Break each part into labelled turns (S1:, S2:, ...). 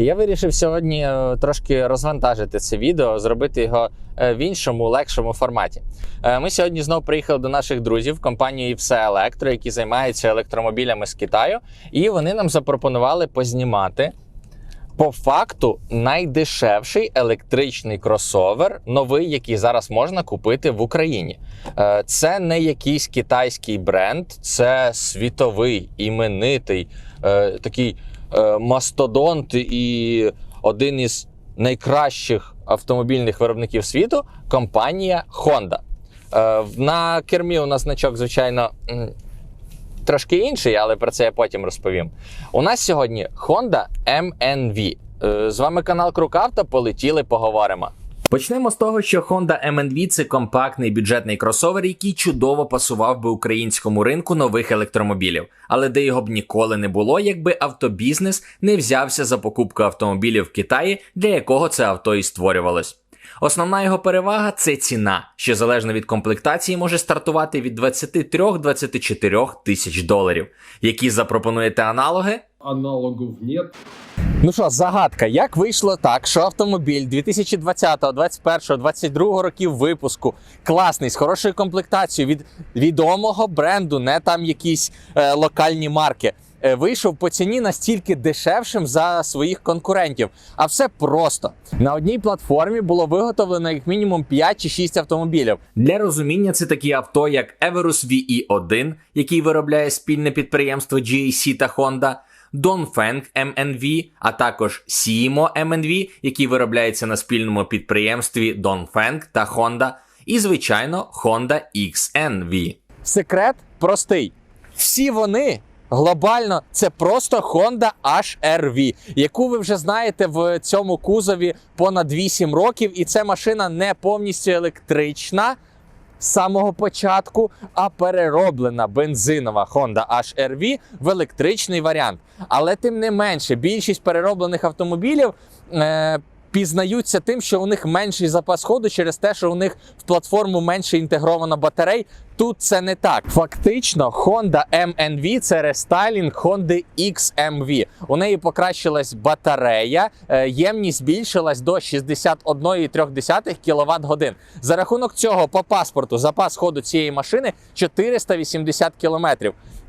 S1: Я вирішив сьогодні е, трошки розвантажити це відео, зробити його е, в іншому, легшому форматі. Е, Ми сьогодні знову приїхали до наших друзів компанії Все Електро, які займаються електромобілями з Китаю, і вони нам запропонували познімати. По факту найдешевший електричний кросовер, новий, який зараз можна купити в Україні. Це не якийсь китайський бренд, це світовий іменитий такий мастодонт і один із найкращих автомобільних виробників світу компанія Honda. Е, На кермі у нас значок, звичайно, трошки інший, але про це я потім розповім. У нас сьогодні Honda MNV. Е, З вами канал Крукавто. Полетіли, поговоримо. Почнемо з того, що Honda MNV – це компактний бюджетний кросовер, який чудово пасував би українському ринку нових електромобілів, але де його б ніколи не було, якби автобізнес не взявся за покупку автомобілів в Китаї, для якого це авто і створювалось. Основна його перевага це ціна, що залежно від комплектації може стартувати від 23-24 тисяч доларів. Які запропонуєте аналоги?
S2: аналогов нет.
S1: Ну що, загадка, як вийшло так, що автомобіль 2020, 2021, 2022 років випуску класний, з хорошою комплектацією від відомого бренду, не там якісь е, локальні марки. Е, Вийшов по ціні настільки дешевшим за своїх конкурентів. А все просто на одній платформі було виготовлено як мінімум 5 чи 6 автомобілів. Для розуміння це такі авто, як Everus VE1, який виробляє спільне підприємство GAC та Honda, Dongfeng MNV, а також Simo MNV, який виробляється на спільному підприємстві Dongfeng та Honda, і звичайно Honda XNV. Секрет простий. Всі вони глобально це просто Honda HR-V, яку ви вже знаєте в цьому кузові понад 8 років, і це машина не повністю електрична з самого початку, а перероблена бензинова Honda HR-V в електричний варіант. Але тим не менше, більшість перероблених автомобілів. Е- Пізнаються тим, що у них менший запас ходу через те, що у них в платформу менше інтегровано батарей. Тут це не так. Фактично, Honda MNV – це рестайлінг Honda XMV. У неї покращилась батарея, е, ємність збільшилась до 61,3 кВт годин. За рахунок цього, по паспорту, запас ходу цієї машини 480 км.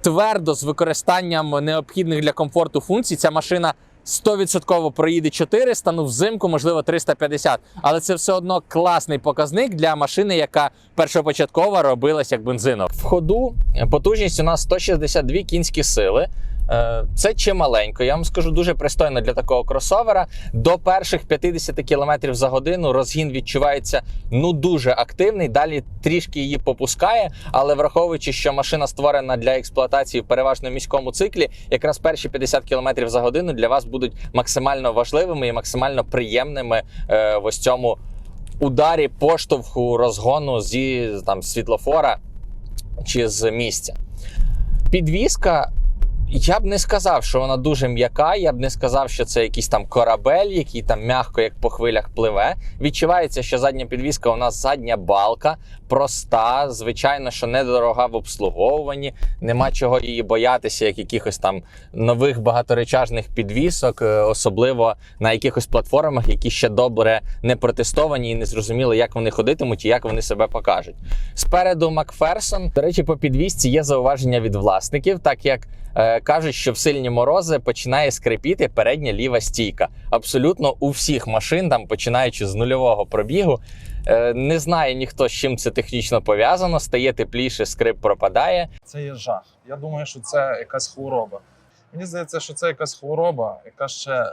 S1: Твердо з використанням необхідних для комфорту функцій ця машина 100% проїде 400, ну взимку, можливо, 350. Але це все одно класний показник для машини, яка першопочатково робилась як бензинова. В ходу потужність у нас 162 кінські сили. Е, Це чималенько, я вам скажу дуже пристойно для такого кросовера. До перших 50 км за годину розгін відчувається ну дуже активний. Далі трішки її попускає, але враховуючи, що машина створена для експлуатації в переважно міському циклі, якраз перші 50 км за годину для вас будуть максимально важливими і максимально приємними е, в ось цьому ударі поштовху розгону зі там світлофора чи з місця. Підвізка. Я б не сказав, що вона дуже м'яка. Я б не сказав, що це якийсь там корабель, який там м'яко, як по хвилях пливе. Відчувається, що задня підвізка у нас задня балка, проста. Звичайно, що недорога в обслуговуванні. Нема чого її боятися, як якихось там нових багаторечажних підвісок, е, особливо на якихось платформах, які ще добре не протестовані і не зрозуміли, як вони ходитимуть і як вони себе покажуть. Спереду Макферсон. До речі, по підвісці є зауваження від власників, так як кажуть, що в сильні морози починає скрипіти передня ліва стійка. Абсолютно у всіх машин, там починаючи з нульового пробігу. Е, не знає ніхто, з чим це технічно пов'язано. Стає тепліше, скрип пропадає.
S2: Це є жах. Я думаю, що це якась хвороба. Мені здається, що це якась хвороба, яка ще е,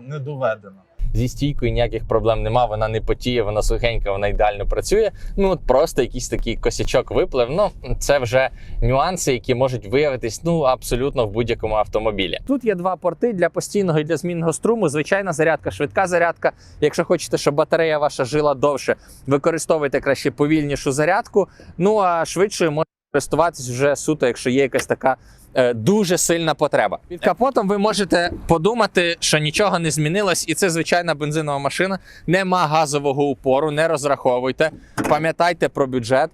S2: не доведена.
S1: Зі стійкою ніяких проблем нема, вона не потіє, вона сухенька, вона ідеально працює. Ну от просто якийсь такий косячок виплив. Ну це вже нюанси, які можуть виявитись ну абсолютно в будь-якому автомобілі. Тут є два порти для постійного і для змінного струму. Звичайна зарядка, швидка зарядка. Якщо хочете, щоб батарея ваша жила довше, використовуйте краще повільнішу зарядку. Ну а швидшою можна користуватись вже суто, якщо є якась така дуже сильна потреба. Під капотом ви можете подумати, що нічого не змінилось, і це звичайна бензинова машина. Нема газового упору, не розраховуйте. Пам'ятайте про бюджет.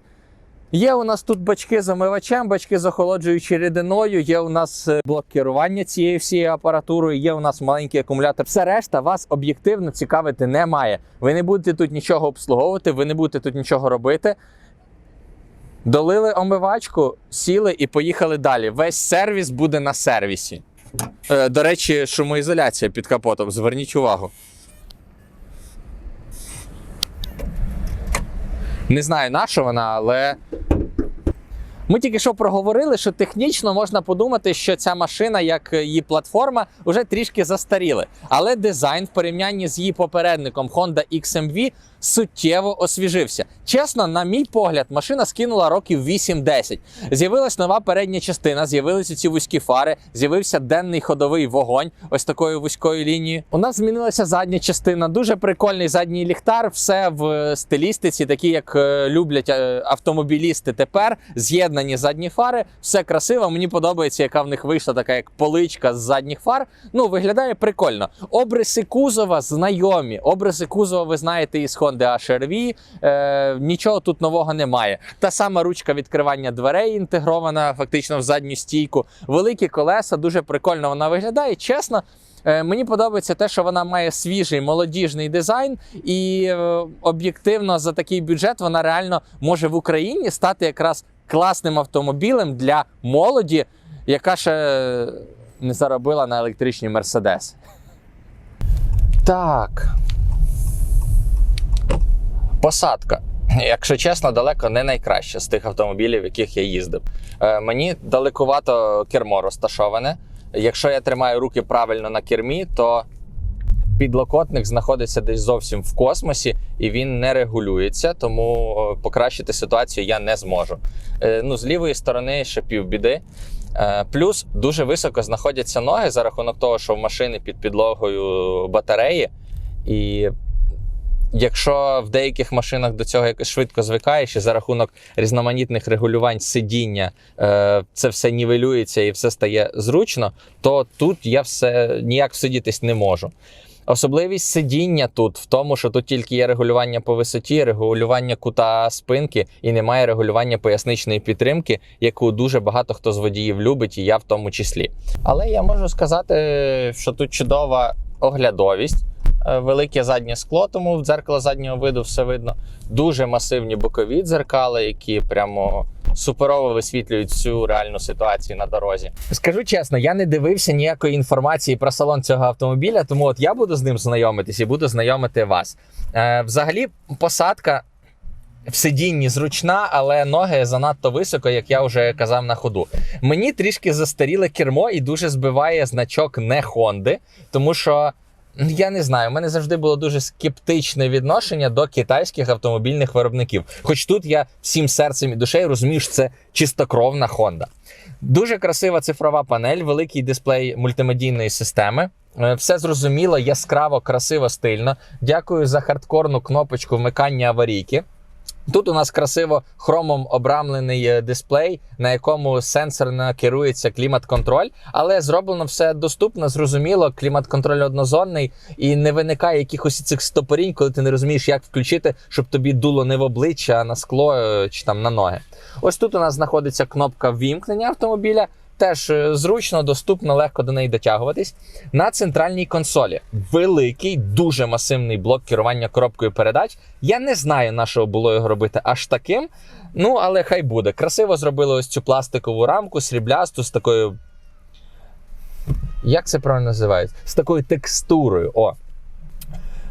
S1: Є у нас тут бачки з омивачем, бачки з охолоджуючою рідиною, є у нас е, блок керування цією всією апаратурою, є у нас маленький акумулятор. Все решта вас об'єктивно цікавити не має. Ви не будете тут нічого обслуговувати, ви не будете тут нічого робити. Долили омивачку, сіли і поїхали далі. Весь сервіс буде на сервісі. Е, до речі, шумоізоляція під капотом. Зверніть увагу. Не знаю, на що вона, але. Ми тільки що проговорили, що технічно можна подумати, що ця машина, як її платформа, вже трішки застаріли. Але дизайн в порівнянні з її попередником Honda XMV суттєво освіжився. Чесно, на мій погляд, машина скинула років 8-10. З'явилась нова передня частина, з'явилися ці вузькі фари, з'явився денний ходовий вогонь, ось такою вузькою лінією. У нас змінилася задня частина, дуже прикольний задній ліхтар, все в стилістиці, такі як е, люблять е, автомобілісти тепер. З'єднані задні фари, все красиво. Мені подобається, яка в них вийшла така як поличка з задніх фар. Ну, виглядає прикольно. Обриси кузова знайомі. Обриси кузова ви знаєте із Honda HR-V. Е, нічого тут нового немає. Та сама ручка відкривання дверей інтегрована фактично в задню стійку. Великі колеса, дуже прикольно вона виглядає. Чесно. Е, Мені подобається те, що вона має свіжий молодіжний дизайн, і е, об'єктивно за такий бюджет вона реально може в Україні стати якраз класним автомобілем для молоді, яка ще не заробила на електричні Мерседес. Так. Посадка. Якщо чесно, далеко не найкраща з тих автомобілів, в яких я їздив. Е, мені далекувато кермо розташоване. Якщо я тримаю руки правильно на кермі, то підлокотник знаходиться десь зовсім в космосі і він не регулюється, тому покращити ситуацію я не зможу. Е, Ну, з лівої сторони ще півбіди. Е, Плюс дуже високо знаходяться ноги за рахунок того, що в машини під підлогою батареї. І якщо в деяких машинах до цього якось швидко звикаєш, і за рахунок різноманітних регулювань сидіння е, це все нівелюється і все стає зручно, то тут я все ніяк всидітись не можу. Особливість сидіння тут в тому, що тут тільки є регулювання по висоті, регулювання кута спинки і немає регулювання поясничної підтримки, яку дуже багато хто з водіїв любить, і я в тому числі. Але я можу сказати, що тут чудова оглядовість. Е, Велике заднє скло, тому в дзеркало заднього виду все видно. Дуже масивні бокові дзеркала, які прямо суперово висвітлюють всю реальну ситуацію на дорозі. Скажу чесно, я не дивився ніякої інформації про салон цього автомобіля, тому от я буду з ним знайомитись і буду знайомити вас. Е, взагалі, посадка. В сидінні зручна, але ноги занадто високо, як я вже казав на ходу. Мені трішки застаріле кермо і дуже збиває значок не Хонди, тому що Я не знаю, у мене завжди було дуже скептичне відношення до китайських автомобільних виробників. Хоч тут я всім серцем і душею розумію, що це чистокровна Honda. Дуже красива цифрова панель, великий дисплей мультимедійної системи. Е, Все зрозуміло, яскраво, красиво, стильно. Дякую за хардкорну кнопочку вмикання аварійки. Тут у нас красиво хромом обрамлений е, дисплей, на якому сенсорно керується клімат-контроль, але зроблено все доступно, зрозуміло. Клімат-контроль однозонний і не виникає якихось цих стопорінь, коли ти не розумієш, як включити, щоб тобі дуло не в обличчя, а на скло е, чи там на ноги. Ось тут у нас знаходиться кнопка ввімкнення автомобіля. Теж е, зручно, доступно, легко до неї дотягуватись. На центральній консолі великий, дуже масивний блок керування коробкою передач. Я не знаю, на що було його робити аж таким. Ну, але хай буде. Красиво зробили ось цю пластикову рамку, сріблясту з такою. Як це правильно називається? З такою текстурою. О.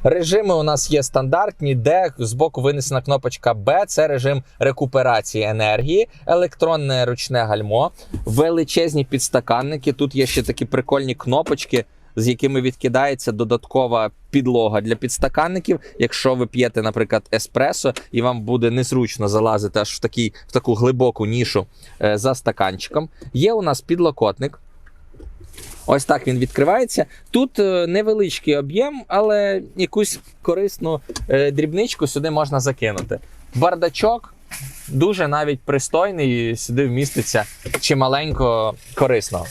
S1: Режими у нас є стандартні, де збоку винесена кнопочка Б, це режим рекуперації енергії, електронне ручне гальмо, величезні підстаканники. Тут є ще такі прикольні кнопочки, з якими відкидається додаткова підлога для підстаканників. Якщо ви п'єте, наприклад, еспресо, і вам буде незручно залазити аж в, такий, в таку глибоку нішу е, за стаканчиком. Є у нас підлокотник. Ось так він відкривається. Тут е, невеличкий об'єм, але якусь корисну е, дрібничку сюди можна закинути. Бардачок дуже навіть пристойний, сюди вміститься чималенько корисного.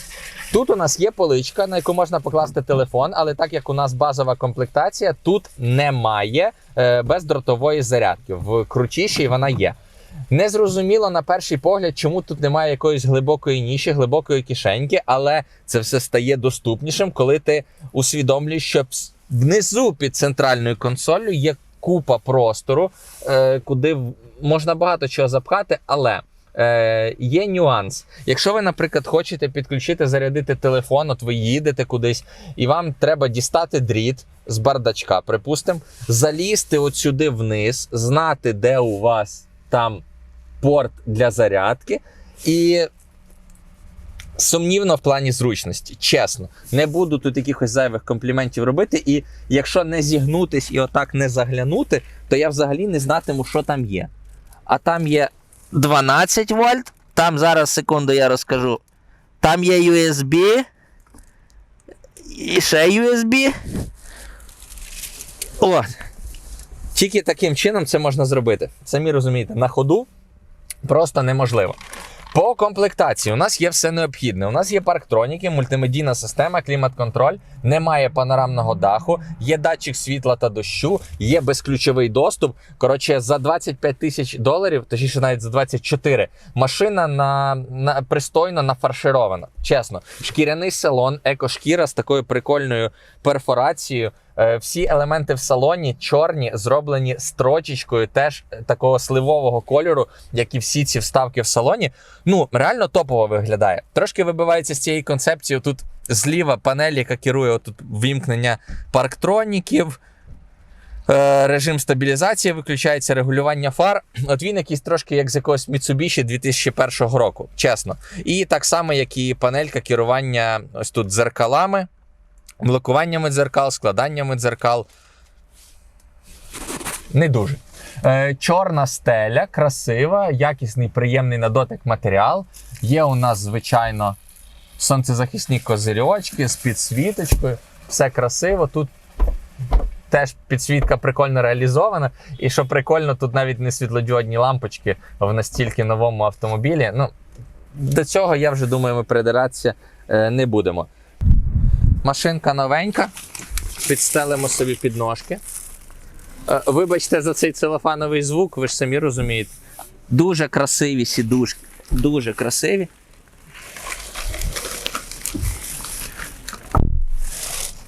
S1: Тут у нас є поличка, на яку можна покласти телефон, але так як у нас базова комплектація, тут немає е, бездротової зарядки. В крутішій вона є. Незрозуміло на перший погляд, чому тут немає якоїсь глибокої ніші, глибокої кишеньки, але це все стає доступнішим, коли ти усвідомлюєш, що внизу під центральною консолью є купа простору, е, куди можна багато чого запхати, але. Е, є нюанс. Якщо ви, наприклад, хочете підключити, зарядити телефон, от ви їдете кудись, і вам треба дістати дріт з бардачка, припустимо, залізти от сюди вниз, знати, де у вас там порт для зарядки, і сумнівно в плані зручності. Чесно, не буду тут якихось зайвих компліментів робити. І якщо не зігнутись і отак не заглянути, то я взагалі не знатиму, що там є. А там є 12 вольт. Там зараз секунду я розкажу. Там є USB. І ще USB. От. Тільки таким чином це можна зробити. Самі розумієте, на ходу просто неможливо. По комплектації у нас є все необхідне. У нас є парктроніки, мультимедійна система, клімат-контроль, немає панорамного даху, є датчик світла та дощу, є безключовий доступ. Коротше, за 25 тисяч доларів, точніше навіть за 24, машина на, на пристойно нафарширована. Чесно, шкіряний салон, екошкіра з такою прикольною перфорацією. Е, Всі елементи в салоні чорні, зроблені строчечкою, теж е, такого сливового кольору, як і всі ці вставки в салоні. Ну, реально топово виглядає. Трошки вибивається з цієї концепції. Тут зліва панель, яка керує отут вімкнення парктроніків. Е, Режим стабілізації виключається регулювання фар. От він якийсь трошки як з якогось Mitsubishi 2001 року, чесно. І так само, як і панелька керування ось тут дзеркалами, блокуваннями дзеркал, складаннями дзеркал. Не дуже. Е, чорна стеля, красива, якісний, приємний на дотик матеріал. Є у нас, звичайно, сонцезахисні козирьочки з підсвіточкою. Все красиво. Тут теж підсвітка прикольно реалізована. І що прикольно, тут навіть не світлодіодні лампочки в настільки новому автомобілі. Ну, до цього я вже думаю, ми придиратися е, не будемо. Машинка новенька. Підстелимо собі підножки. Е, Вибачте за цей целофановий звук, ви ж самі розумієте. Дуже красиві сідушки. Дуже красиві.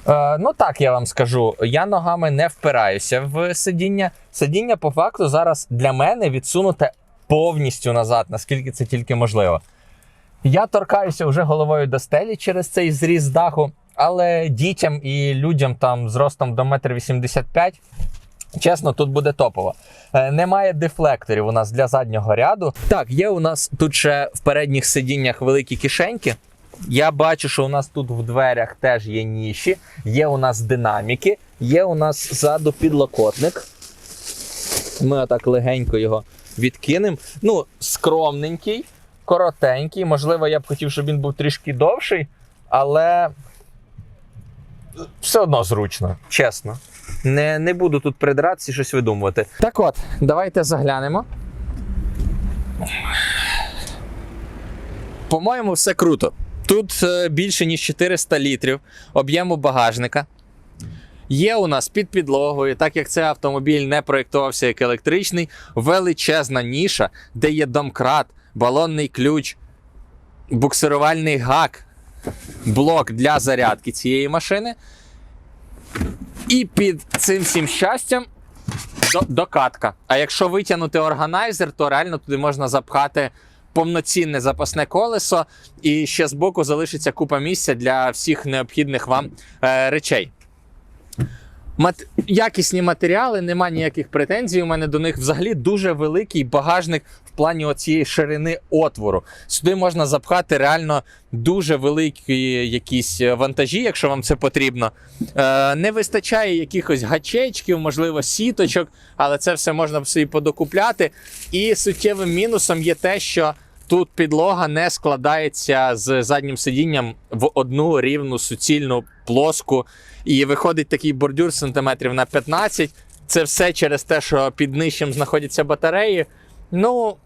S1: Е, ну так я вам скажу. Я ногами не впираюся в сидіння. Сидіння по факту зараз для мене відсунуте повністю назад, наскільки це тільки можливо. Я торкаюся вже головою до стелі через цей зріз даху, але дітям і людям там з ростом до 1,85 м, чесно, тут буде топово. Е, Немає дефлекторів у нас для заднього ряду. Так, є у нас тут ще в передніх сидіннях великі кишеньки. Я бачу, що у нас тут в дверях теж є ніші, є у нас динаміки, є у нас ззаду підлокотник. Ми отак легенько його відкинемо. Ну, скромненький, коротенький. Можливо, я б хотів, щоб він був трішки довший, але все одно зручно, чесно. Не, не буду тут придиратися і щось видумувати. Так от, давайте заглянемо. По-моєму, все круто. Тут е, більше ніж 400 літрів об'єму багажника. Є у нас під підлогою, так як цей автомобіль не проєктувався як електричний, величезна ніша, де є домкрат, балонний ключ, буксирувальний гак, блок для зарядки цієї машини. І під цим всім щастям докатка. А якщо витягнути органайзер, то реально туди можна запхати повноцінне запасне колесо, і ще збоку залишиться купа місця для всіх необхідних вам е, речей. Мат... Якісні матеріали, нема ніяких претензій. У мене до них взагалі дуже великий багажник в плані оцієї ширини отвору. Сюди можна запхати реально дуже великі якісь вантажі, якщо вам це потрібно. Е, не вистачає якихось гачечків, можливо, сіточок, але це все можна собі подокупляти. І суттєвим мінусом є те, що тут підлога не складається з заднім сидінням в одну рівну суцільну плоску. І виходить такий бордюр сантиметрів на 15. Це все через те, що під нижчим знаходяться батареї. Ну,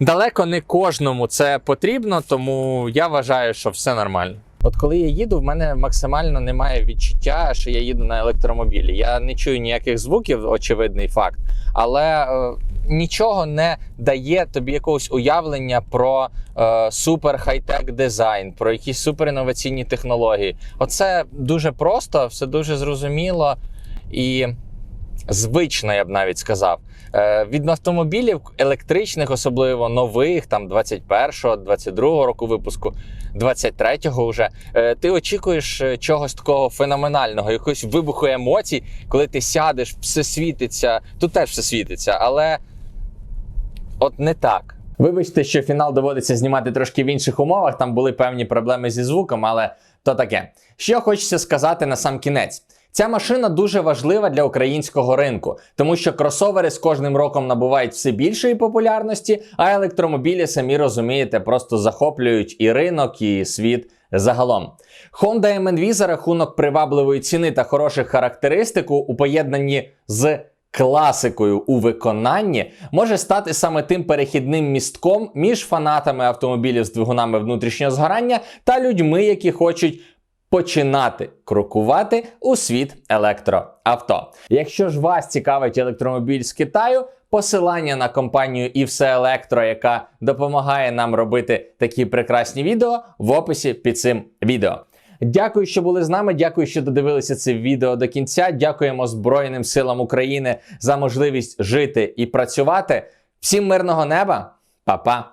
S1: далеко не кожному це потрібно, тому я вважаю, що все нормально. От коли я їду, в мене максимально немає відчуття, що я їду на електромобілі. Я не чую ніяких звуків, очевидний факт. Але е, нічого не дає тобі якогось уявлення про е, супер хай-тек дизайн, про якісь супер інноваційні технології. Оце дуже просто, все дуже зрозуміло і звично, я б навіть сказав. Е, від автомобілів електричних, особливо нових, там 21-го, 22-го року випуску, 23-го вже, е, ти очікуєш е, чогось такого феноменального, якогось вибуху емоцій, коли ти сядеш, все світиться. Тут теж все світиться, але от не так. Вибачте, що фінал доводиться знімати трошки в інших умовах. Там були певні проблеми зі звуком, але то таке. Що хочеться сказати на сам кінець. Ця машина дуже важлива для українського ринку, тому що кросовери з кожним роком набувають все більшої популярності, а електромобілі, самі розумієте, просто захоплюють і ринок, і світ загалом. Honda MNV за рахунок привабливої ціни та хороших характеристик у поєднанні з класикою у виконанні може стати саме тим перехідним містком між фанатами автомобілів з двигунами внутрішнього згорання та людьми, які хочуть починати крокувати у світ електроавто. Якщо ж вас цікавить електромобіль з Китаю, посилання на компанію і все електро, яка допомагає нам робити такі прекрасні відео, в описі під цим відео. Дякую, що були з нами. Дякую, що додивилися це відео до кінця. Дякуємо Збройним силам України за можливість жити і працювати. Всім мирного неба, Па-па!